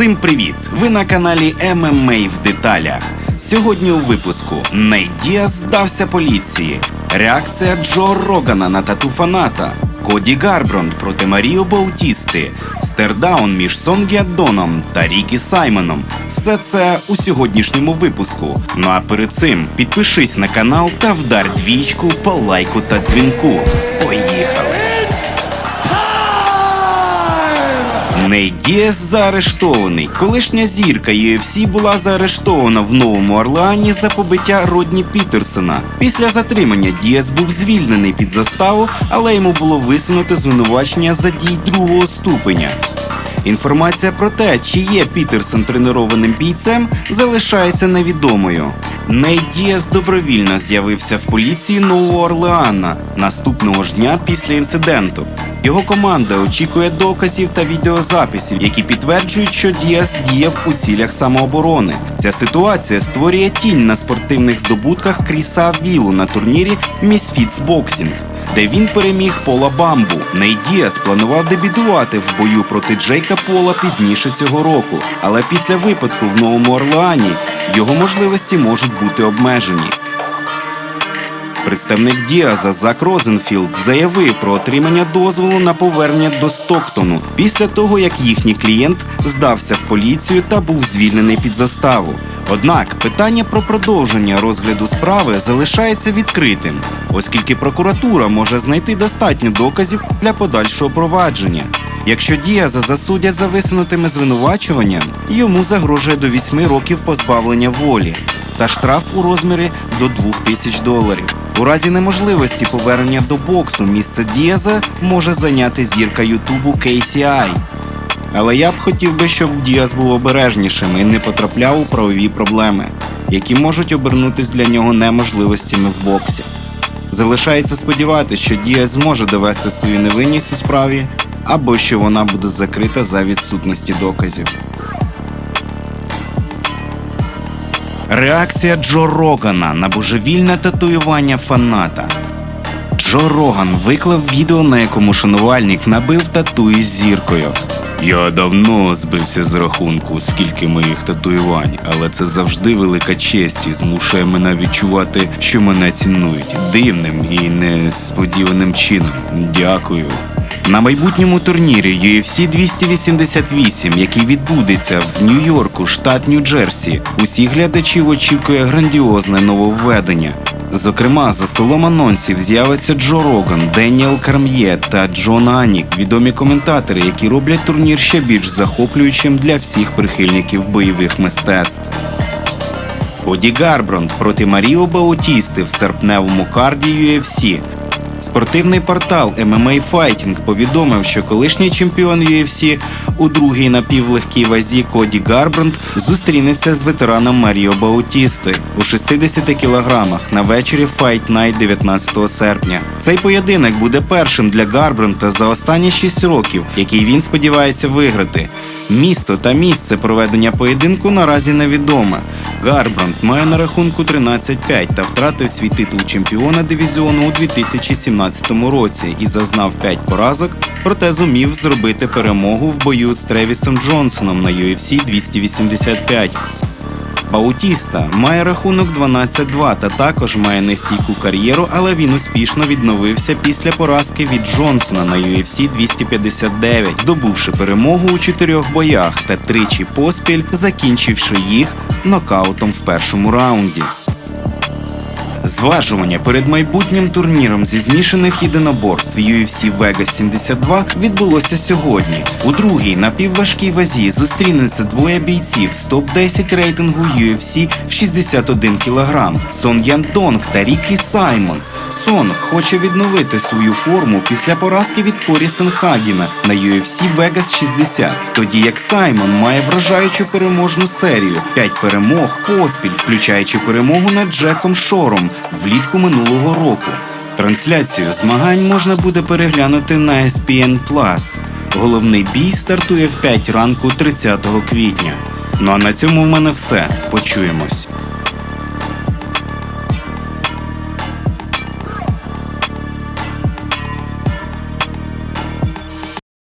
Всім привіт! Ви на каналі ММА в деталях. Сьогодні у випуску Нейт здався поліції. Реакція Джо Рогана на тату фаната. Коді Гарбронд проти Маріо Баутісти. Стердаун між Сонгіадоном та Рікі Саймоном. Все це у сьогоднішньому випуску. Ну а перед цим підпишись на канал та вдар двічку по лайку та дзвінку. Поїхали! Нейт Діас заарештований. Колишня зірка UFC була заарештована в Новому Орлеані за побиття Родні Пітерсона. Після затримання Діас був звільнений під заставу, але йому було висунуто звинувачення за дій другого ступеня. Інформація про те, чи є Пітерсон тренованим бійцем, залишається невідомою. Нейт Діас добровільно з'явився в поліції Нового Орлеана наступного ж дня після інциденту. Його команда очікує доказів та відеозаписів, які підтверджують, що Діас діяв у цілях самооборони. Ця ситуація створює тінь на спортивних здобутках Кріса Вілу на турнірі Misfits Boxing, де він переміг Пола Бамбу. Нейт Діас планував дебютувати в бою проти Джейка Пола пізніше цього року, але після випадку в Новому Орлеані його можливості можуть бути обмежені. Представник Діаза Зак Розенфілд заявив про отримання дозволу на повернення до Стоктону після того, як їхній клієнт здався в поліцію та був звільнений під заставу. Однак питання про продовження розгляду справи залишається відкритим, оскільки прокуратура може знайти достатньо доказів для подальшого провадження. Якщо Діаза засудять за висунутими звинувачуванням, йому загрожує до 8 років позбавлення волі та штраф у розмірі до 2000 доларів. У разі неможливості повернення до боксу місце Діаза може зайняти зірка Ютубу KCI. Але я б хотів би, щоб Діаз був обережнішим і не потрапляв у правові проблеми, які можуть обернутись для нього неможливостями в боксі. Залишається сподіватися, що Діаз зможе довести свою невинність у справі, або що вона буде закрита за відсутності доказів. Реакція Джо Рогана на божевільне татуювання фаната. Джо Роган виклав відео, на якому шанувальник набив тату із зіркою. Я давно збився з рахунку, скільки моїх татуювань, але це завжди велика честь і змушує мене відчувати, що мене цінують дивним і несподіваним чином. Дякую. На майбутньому турнірі UFC 288, який відбудеться в Нью-Йорку, штат Нью-Джерсі, усіх глядачів очікує грандіозне нововведення. Зокрема, за столом анонсів з'явиться Джо Роган, Деніел Карм'є та Джон Анік, відомі коментатори, які роблять турнір ще більш захоплюючим для всіх прихильників бойових мистецтв. Коді Гарбронд проти Маріо Баутісти в серпневому карді UFC. Спортивний портал MMA Fighting повідомив, що колишній чемпіон UFC у другій напівлегкій вазі Коді Гарбранд зустрінеться з ветераном Маріо Баутісти у 60 кілограмах на вечорі Fight Night 19 серпня. Цей поєдинок буде першим для Гарбранта за останні 6 років, який він сподівається виграти. Місто та місце проведення поєдинку наразі невідоме. Гарбранд має на рахунку 13-5 та втратив свій титул чемпіона дивізіону у 2017 році і зазнав 5 поразок, проте зумів зробити перемогу в бою з Тревісом Джонсоном на UFC 285. Баутіста має рахунок 12-2 та також має нестійку кар'єру, але він успішно відновився після поразки від Джонсона на UFC 259, здобувши перемогу у чотирьох боях та тричі поспіль, закінчивши їх нокаутом в першому раунді. Зважування перед майбутнім турніром зі змішаних єдиноборств UFC Vegas 72 відбулося сьогодні. У другій напівважкій вазі зустрінеться двоє бійців з топ-10 рейтингу UFC в 61 кг Сон Ян Донг та Рікі Саймон. Сон хоче відновити свою форму після поразки від Корі Сенхагіна на UFC Vegas 60, тоді як Саймон має вражаючу переможну серію 5 перемог поспіль, включаючи перемогу над Джеком Шором влітку минулого року. Трансляцію змагань можна буде переглянути на ESPN+. Головний бій стартує в 5 ранку 30 квітня. Ну а на цьому в мене все. Почуємось.